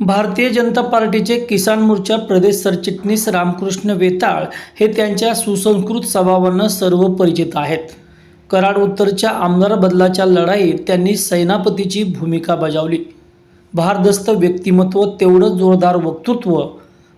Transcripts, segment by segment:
भारतीय जनता पार्टीचे किसान मोर्चा प्रदेश सरचिटणीस रामकृष्ण वेताळ हे त्यांच्या सुसंस्कृत स्वभावानं सर्व परिचित आहेत. कराड उत्तरच्या आमदार बदलाच्या लढाईत त्यांनी सेनापतीची भूमिका बजावली. भारदस्त व्यक्तिमत्व तेवढं जोरदार वक्तृत्व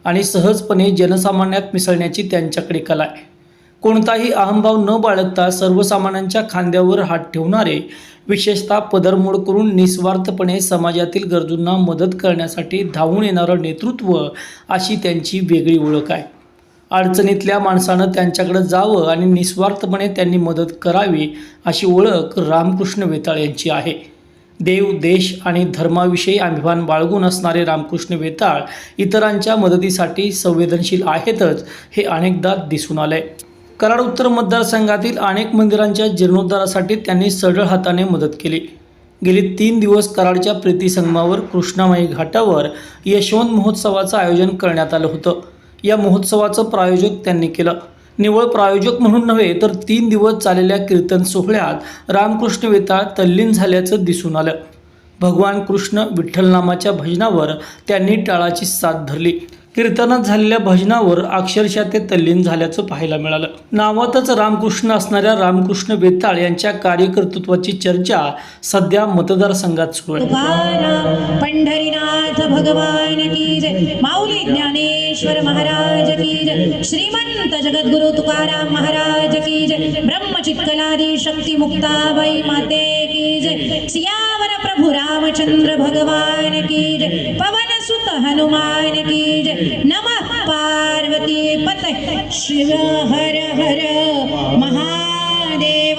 आणि सहजपणे जनसामान्यात मिसळण्याची त्यांच्याकडे कला आहे. कोणताही अहंभाव न बाळगता सर्वसामान्यांच्या खांद्यावर हात ठेवणारे विशेषतः पदरमोड करून निस्वार्थपणे समाजातील गरजूंना मदत करण्यासाठी धावून येणारं नेतृत्व अशी त्यांची वेगळी ओळख आहे. अडचणीतल्या माणसानं त्यांच्याकडे जावं आणि निस्वार्थपणे त्यांनी मदत करावी अशी ओळख रामकृष्ण वेताळ यांची आहे. देव देश आणि धर्माविषयी अभिमान बाळगून असणारे रामकृष्ण वेताळ इतरांच्या मदतीसाठी संवेदनशील आहेतच हे अनेकदा दिसून आलं आहे कराड उत्तर मतदारसंघातील अनेक मंदिरांच्या जीर्णोद्धारासाठी त्यांनी सरळ हाताने मदत केली. गेली तीन दिवस कराडच्या प्रीतिसंगमावर कृष्णामाई घाटावर यशवंत महोत्सवाचं आयोजन करण्यात आलं होतं. या महोत्सवाचं प्रायोजक त्यांनी केलं. निवळ प्रायोजक म्हणून नव्हे तर तीन दिवस चाललेल्या कीर्तन सोहळ्यात रामकृष्ण वेताळ तल्लीन झाल्याचं दिसून आलं. भगवान कृष्ण विठ्ठलनामाच्या भजनावर त्यांनी टाळाची साथ धरली. कीर्तनात झालेल्या भजनावर अक्षरशः ते तल्लीन झाल्याचं पाहायला मिळालं. नावातच रामकृष्ण असणाऱ्या रामकृष्ण बेताळ यांच्या कार्यकर्तृत्वाची चर्चा सध्या मतदारसंघात सुरू आहे. पंढरीनाथ भगवान की जय. माऊली ज्ञानेश्वर महाराज की जय. श्रीमंत जगद्गुरु तुकाराम महाराज की जय. ब्रह्मचित्कलादी शक्ती मुक्ताबाई माते की जय. सिया रामचंद्र भगवान की जय पवन सुत हनुमान की जय नमः पार्वती पतय शिव हर हर